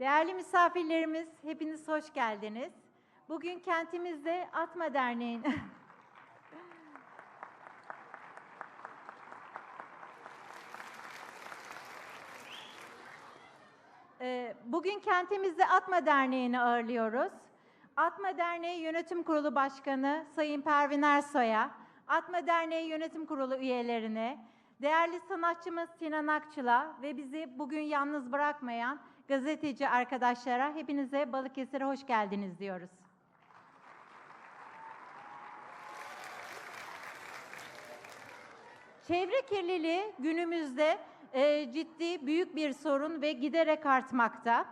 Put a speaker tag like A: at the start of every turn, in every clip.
A: Değerli misafirlerimiz, hepiniz hoş geldiniz. Bugün kentimizde Atma Derneği'nin... Ee, Bugün kentimizde Atma Derneği'ni ağırlıyoruz. Atma Derneği Yönetim Kurulu Başkanı Sayın Pervin Ersoy'a, Atma Derneği Yönetim Kurulu üyelerine, değerli sanatçımız Sinan Akçıl'a ve bizi bugün yalnız bırakmayan gazeteci arkadaşlara hepinize Balıkesir'e hoş geldiniz diyoruz. Çevre kirliliği günümüzde e, ciddi büyük bir sorun ve giderek artmakta.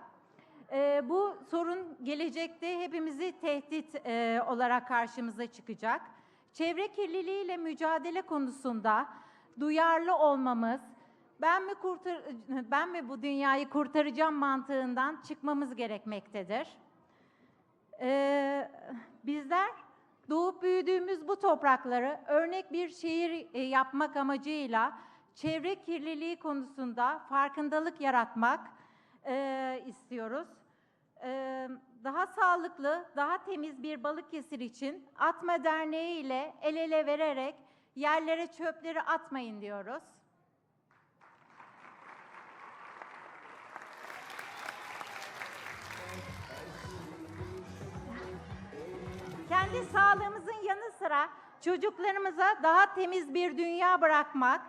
A: E, bu sorun gelecekte hepimizi tehdit e, olarak karşımıza çıkacak. Çevre kirliliğiyle mücadele konusunda duyarlı olmamız, ben mi kurtar ben mi bu dünyayı kurtaracağım mantığından çıkmamız gerekmektedir. Ee, bizler doğup büyüdüğümüz bu toprakları örnek bir şehir e, yapmak amacıyla çevre kirliliği konusunda farkındalık yaratmak e, istiyoruz. E, daha sağlıklı, daha temiz bir Balıkesir için Atma Derneği ile el ele vererek yerlere çöpleri atmayın diyoruz. Kendi sağlığımızın yanı sıra çocuklarımıza daha temiz bir dünya bırakmak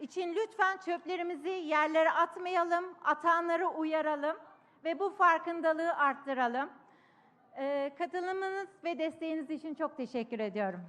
A: için lütfen çöplerimizi yerlere atmayalım, atanları uyaralım ve bu farkındalığı arttıralım. Ee, katılımınız ve desteğiniz için çok teşekkür ediyorum.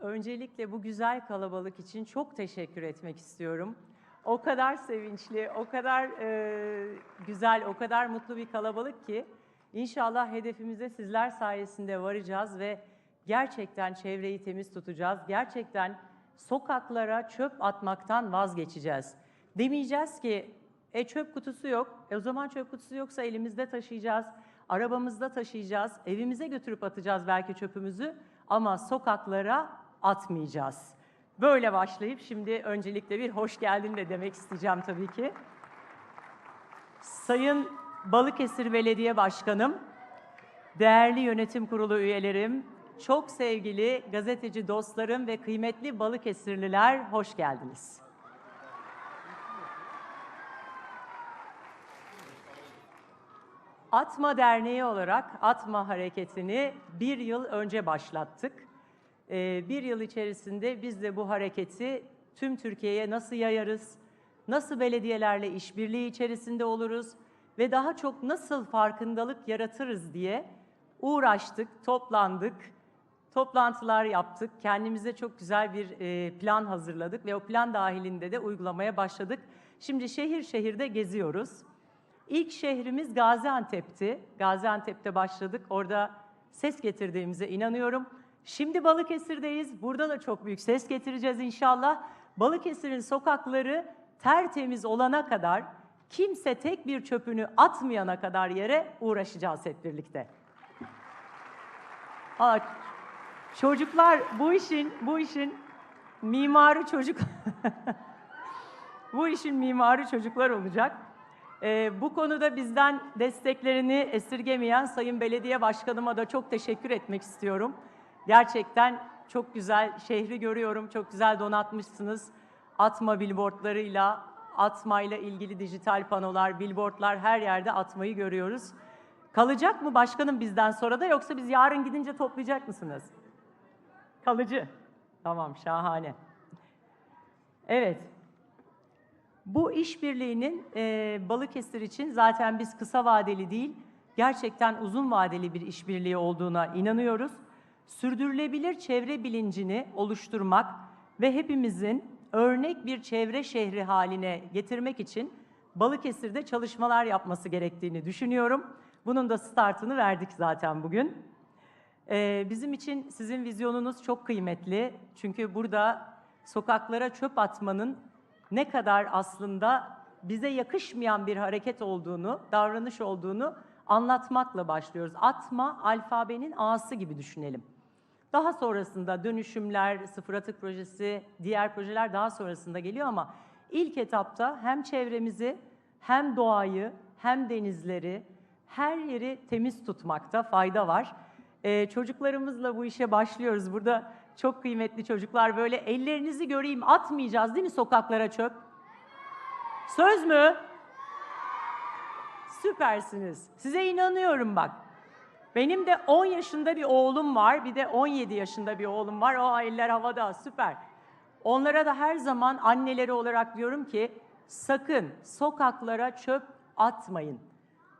B: Öncelikle bu güzel kalabalık için çok teşekkür etmek istiyorum. O kadar sevinçli, o kadar e, güzel, o kadar mutlu bir kalabalık ki inşallah hedefimize sizler sayesinde varacağız ve gerçekten çevreyi temiz tutacağız. Gerçekten sokaklara çöp atmaktan vazgeçeceğiz. Demeyeceğiz ki e çöp kutusu yok. E o zaman çöp kutusu yoksa elimizde taşıyacağız, arabamızda taşıyacağız, evimize götürüp atacağız belki çöpümüzü ama sokaklara atmayacağız. Böyle başlayıp şimdi öncelikle bir hoş geldin de demek isteyeceğim tabii ki. Sayın Balıkesir Belediye Başkanım, değerli yönetim kurulu üyelerim, çok sevgili gazeteci dostlarım ve kıymetli Balıkesirliler hoş geldiniz. Atma Derneği olarak Atma Hareketi'ni bir yıl önce başlattık. Ee, bir yıl içerisinde biz de bu hareketi tüm Türkiye'ye nasıl yayarız, nasıl belediyelerle işbirliği içerisinde oluruz ve daha çok nasıl farkındalık yaratırız diye uğraştık, toplandık, toplantılar yaptık. Kendimize çok güzel bir e, plan hazırladık ve o plan dahilinde de uygulamaya başladık. Şimdi şehir şehirde geziyoruz. İlk şehrimiz Gaziantep'ti. Gaziantep'te başladık. Orada ses getirdiğimize inanıyorum. Şimdi Balıkesir'deyiz. Burada da çok büyük ses getireceğiz inşallah. Balıkesir'in sokakları tertemiz olana kadar, kimse tek bir çöpünü atmayana kadar yere uğraşacağız hep birlikte. Aa, çocuklar bu işin bu işin mimarı çocuk bu işin mimarı çocuklar olacak. Ee, bu konuda bizden desteklerini esirgemeyen Sayın Belediye Başkanıma da çok teşekkür etmek istiyorum. Gerçekten çok güzel şehri görüyorum, çok güzel donatmışsınız. Atma billboardlarıyla, atmayla ilgili dijital panolar, billboardlar her yerde atmayı görüyoruz. Kalacak mı başkanım bizden sonra da yoksa biz yarın gidince toplayacak mısınız? Kalıcı. Tamam, şahane. Evet, bu işbirliğinin e, Balıkesir için zaten biz kısa vadeli değil, gerçekten uzun vadeli bir işbirliği olduğuna inanıyoruz. Sürdürülebilir çevre bilincini oluşturmak ve hepimizin örnek bir çevre şehri haline getirmek için Balıkesir'de çalışmalar yapması gerektiğini düşünüyorum. Bunun da startını verdik zaten bugün. Ee, bizim için sizin vizyonunuz çok kıymetli. Çünkü burada sokaklara çöp atmanın ne kadar aslında bize yakışmayan bir hareket olduğunu, davranış olduğunu anlatmakla başlıyoruz. Atma alfabenin A'sı gibi düşünelim. Daha sonrasında dönüşümler, sıfır atık projesi, diğer projeler daha sonrasında geliyor ama ilk etapta hem çevremizi hem doğayı hem denizleri her yeri temiz tutmakta fayda var. Ee, çocuklarımızla bu işe başlıyoruz. Burada çok kıymetli çocuklar böyle ellerinizi göreyim atmayacağız değil mi sokaklara çöp? Söz mü? Süpersiniz. Size inanıyorum bak. Benim de 10 yaşında bir oğlum var, bir de 17 yaşında bir oğlum var. O eller havada, süper. Onlara da her zaman anneleri olarak diyorum ki sakın sokaklara çöp atmayın.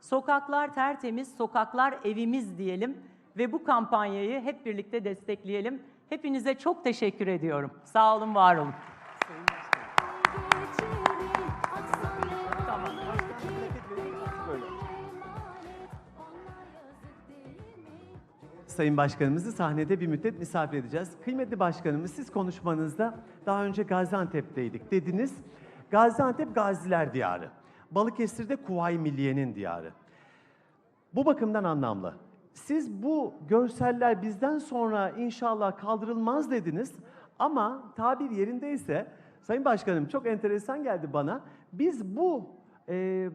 B: Sokaklar tertemiz, sokaklar evimiz diyelim ve bu kampanyayı hep birlikte destekleyelim. Hepinize çok teşekkür ediyorum. Sağ olun, var olun.
C: Sayın Başkanımızı sahnede bir müddet misafir edeceğiz. Kıymetli Başkanımız siz konuşmanızda daha önce Gaziantep'teydik dediniz. Gaziantep Gaziler Diyarı. Balıkesir'de Kuvayi Milliye'nin diyarı. Bu bakımdan anlamlı. Siz bu görseller bizden sonra inşallah kaldırılmaz dediniz ama tabir yerindeyse Sayın Başkanım çok enteresan geldi bana. Biz bu e,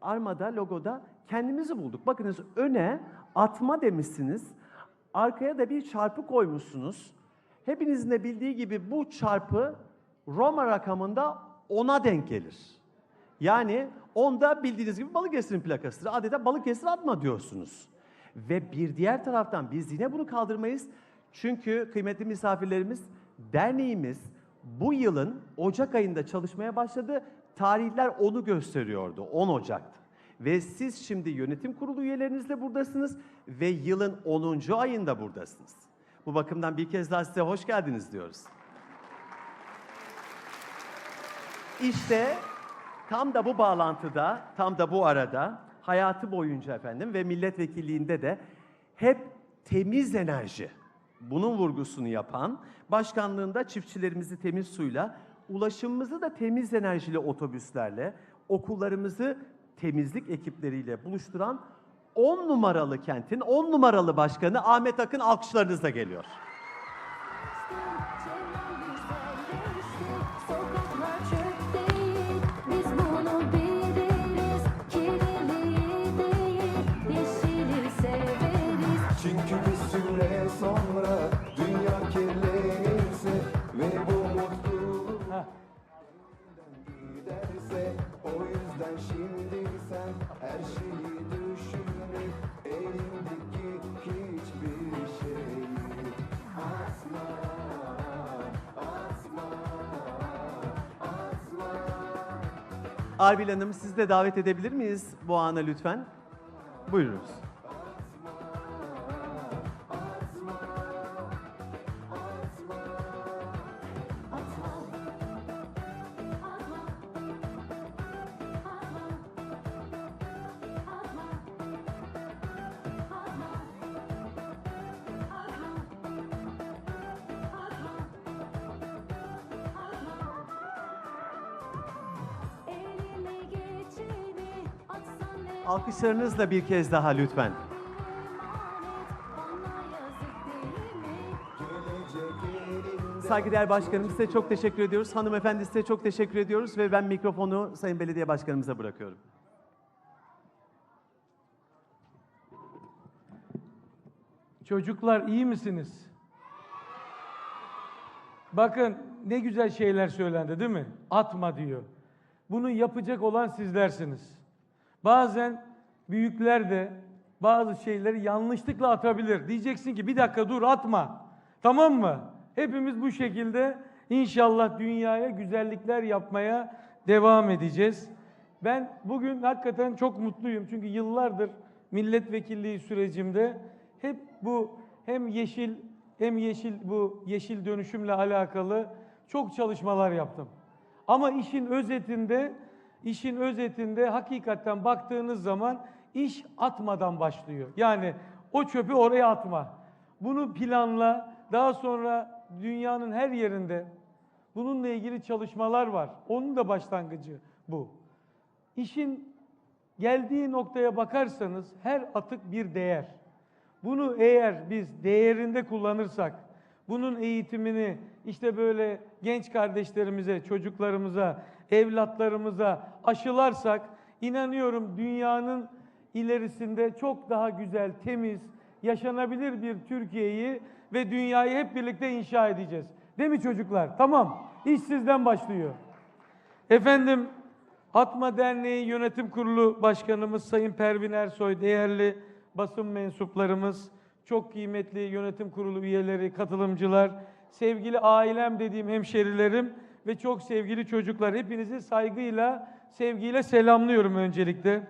C: armada, logoda kendimizi bulduk. Bakınız öne atma demişsiniz. Arkaya da bir çarpı koymuşsunuz. Hepinizin de bildiği gibi bu çarpı Roma rakamında 10'a denk gelir. Yani onda bildiğiniz gibi Balıkesir'in plakasıdır. Adeta Balıkesir atma diyorsunuz. Ve bir diğer taraftan biz yine bunu kaldırmayız. Çünkü kıymetli misafirlerimiz, derneğimiz bu yılın Ocak ayında çalışmaya başladı. Tarihler onu gösteriyordu, 10 Ocak'tı. Ve siz şimdi yönetim kurulu üyelerinizle buradasınız ve yılın 10. ayında buradasınız. Bu bakımdan bir kez daha size hoş geldiniz diyoruz. İşte tam da bu bağlantıda, tam da bu arada hayatı boyunca efendim ve milletvekilliğinde de hep temiz enerji bunun vurgusunu yapan başkanlığında çiftçilerimizi temiz suyla, ulaşımımızı da temiz enerjili otobüslerle, okullarımızı temizlik ekipleriyle buluşturan 10 numaralı kentin 10 numaralı başkanı Ahmet Akın alkışlarınızla geliyor. Arbil Hanım sizi de davet edebilir miyiz bu ana lütfen? Buyurunuz. Alkışlarınızla bir kez daha lütfen. Saygıdeğer Başkanım size çok teşekkür ediyoruz. Hanımefendi size çok teşekkür ediyoruz ve ben mikrofonu Sayın Belediye Başkanımıza bırakıyorum.
D: Çocuklar iyi misiniz? Bakın ne güzel şeyler söylendi değil mi? Atma diyor. Bunu yapacak olan sizlersiniz. Bazen büyükler de bazı şeyleri yanlışlıkla atabilir. Diyeceksin ki bir dakika dur atma. Tamam mı? Hepimiz bu şekilde inşallah dünyaya güzellikler yapmaya devam edeceğiz. Ben bugün hakikaten çok mutluyum. Çünkü yıllardır milletvekilliği sürecimde hep bu hem yeşil hem yeşil bu yeşil dönüşümle alakalı çok çalışmalar yaptım. Ama işin özetinde işin özetinde hakikaten baktığınız zaman iş atmadan başlıyor. Yani o çöpü oraya atma. Bunu planla. Daha sonra dünyanın her yerinde bununla ilgili çalışmalar var. Onun da başlangıcı bu. İşin geldiği noktaya bakarsanız her atık bir değer. Bunu eğer biz değerinde kullanırsak, bunun eğitimini işte böyle genç kardeşlerimize, çocuklarımıza, evlatlarımıza aşılarsak inanıyorum dünyanın ilerisinde çok daha güzel, temiz, yaşanabilir bir Türkiye'yi ve dünyayı hep birlikte inşa edeceğiz. Değil mi çocuklar? Tamam. İş sizden başlıyor. Efendim Atma Derneği Yönetim Kurulu Başkanımız Sayın Pervin Ersoy, değerli basın mensuplarımız, çok kıymetli yönetim kurulu üyeleri, katılımcılar, sevgili ailem dediğim hemşerilerim ve çok sevgili çocuklar hepinizi saygıyla, sevgiyle selamlıyorum öncelikle.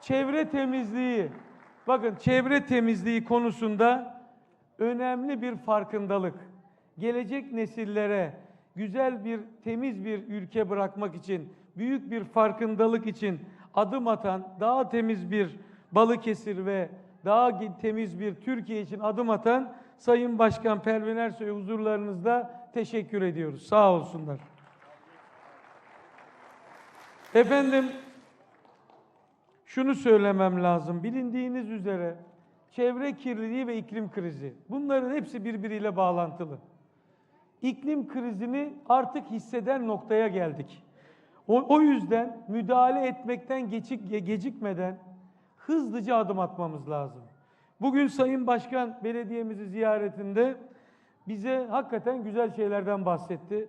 D: Çevre temizliği, bakın çevre temizliği konusunda önemli bir farkındalık. Gelecek nesillere güzel bir, temiz bir ülke bırakmak için, büyük bir farkındalık için adım atan, daha temiz bir Balıkesir ve daha temiz bir Türkiye için adım atan Sayın Başkan Pervin Ersoy'a huzurlarınızda teşekkür ediyoruz. Sağ olsunlar. Efendim, şunu söylemem lazım. Bilindiğiniz üzere çevre kirliliği ve iklim krizi. Bunların hepsi birbiriyle bağlantılı. İklim krizini artık hisseden noktaya geldik. O, o yüzden müdahale etmekten geçik, ge- gecikmeden hızlıca adım atmamız lazım. Bugün Sayın Başkan belediyemizi ziyaretinde bize hakikaten güzel şeylerden bahsetti.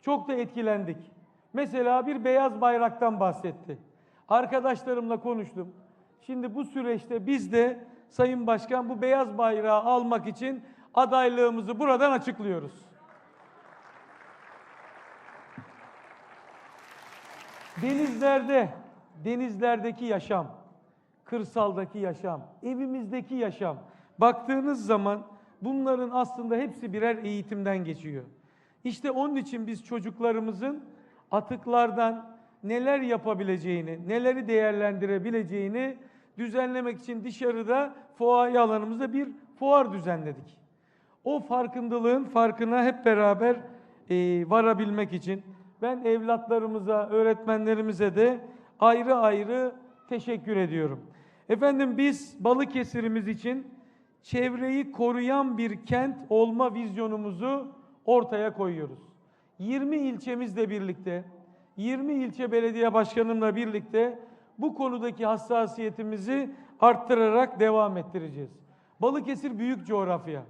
D: Çok da etkilendik. Mesela bir beyaz bayraktan bahsetti. Arkadaşlarımla konuştum. Şimdi bu süreçte biz de Sayın Başkan bu beyaz bayrağı almak için adaylığımızı buradan açıklıyoruz. Denizlerde, denizlerdeki yaşam, kırsaldaki yaşam, evimizdeki yaşam. Baktığınız zaman bunların aslında hepsi birer eğitimden geçiyor. İşte onun için biz çocuklarımızın atıklardan neler yapabileceğini, neleri değerlendirebileceğini düzenlemek için dışarıda fuaye alanımızda bir fuar düzenledik. O farkındalığın farkına hep beraber e, varabilmek için ben evlatlarımıza, öğretmenlerimize de ayrı ayrı teşekkür ediyorum. Efendim biz Balıkesir'imiz için çevreyi koruyan bir kent olma vizyonumuzu ortaya koyuyoruz. 20 ilçemizle birlikte, 20 ilçe belediye başkanımla birlikte bu konudaki hassasiyetimizi arttırarak devam ettireceğiz. Balıkesir büyük coğrafya.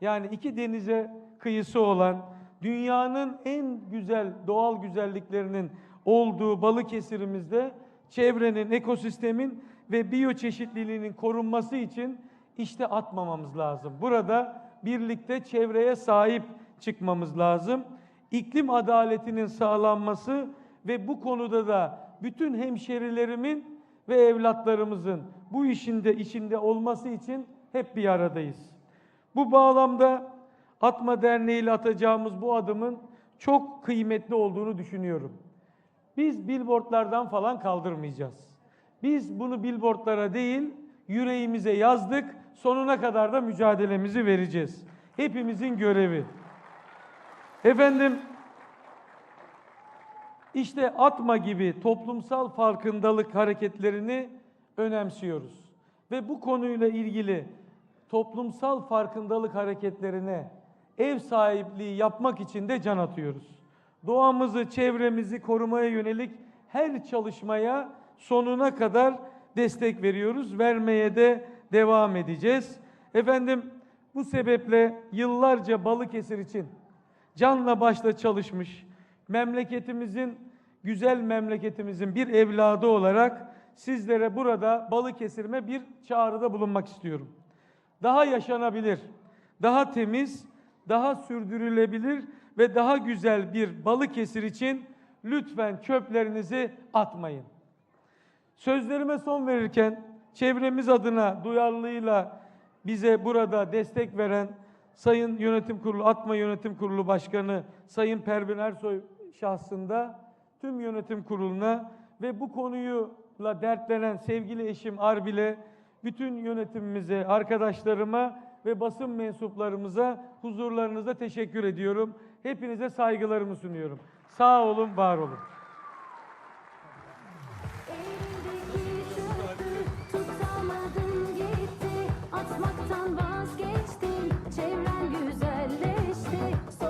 D: Yani iki denize kıyısı olan, dünyanın en güzel doğal güzelliklerinin olduğu Balıkesir'imizde çevrenin, ekosistemin ve biyoçeşitliliğinin korunması için işte atmamamız lazım. Burada birlikte çevreye sahip çıkmamız lazım. İklim adaletinin sağlanması ve bu konuda da bütün hemşerilerimin ve evlatlarımızın bu işinde içinde olması için hep bir aradayız. Bu bağlamda Atma Derneği ile atacağımız bu adımın çok kıymetli olduğunu düşünüyorum. Biz billboardlardan falan kaldırmayacağız. Biz bunu billboardlara değil, yüreğimize yazdık. Sonuna kadar da mücadelemizi vereceğiz. Hepimizin görevi. Efendim, işte atma gibi toplumsal farkındalık hareketlerini önemsiyoruz. Ve bu konuyla ilgili toplumsal farkındalık hareketlerine ev sahipliği yapmak için de can atıyoruz. Doğamızı, çevremizi korumaya yönelik her çalışmaya sonuna kadar destek veriyoruz. Vermeye de devam edeceğiz. Efendim bu sebeple yıllarca Balıkesir için canla başla çalışmış, memleketimizin, güzel memleketimizin bir evladı olarak sizlere burada Balıkesir'ime bir çağrıda bulunmak istiyorum. Daha yaşanabilir, daha temiz, daha sürdürülebilir ve daha güzel bir Balıkesir için lütfen çöplerinizi atmayın. Sözlerime son verirken çevremiz adına duyarlılığıyla bize burada destek veren Sayın Yönetim Kurulu, Atma Yönetim Kurulu Başkanı Sayın Pervin Ersoy şahsında tüm yönetim kuruluna ve bu konuyla dertlenen sevgili eşim Arbil'e, bütün yönetimimize, arkadaşlarıma ve basın mensuplarımıza huzurlarınızda teşekkür ediyorum. Hepinize saygılarımı sunuyorum. Sağ olun, var olun.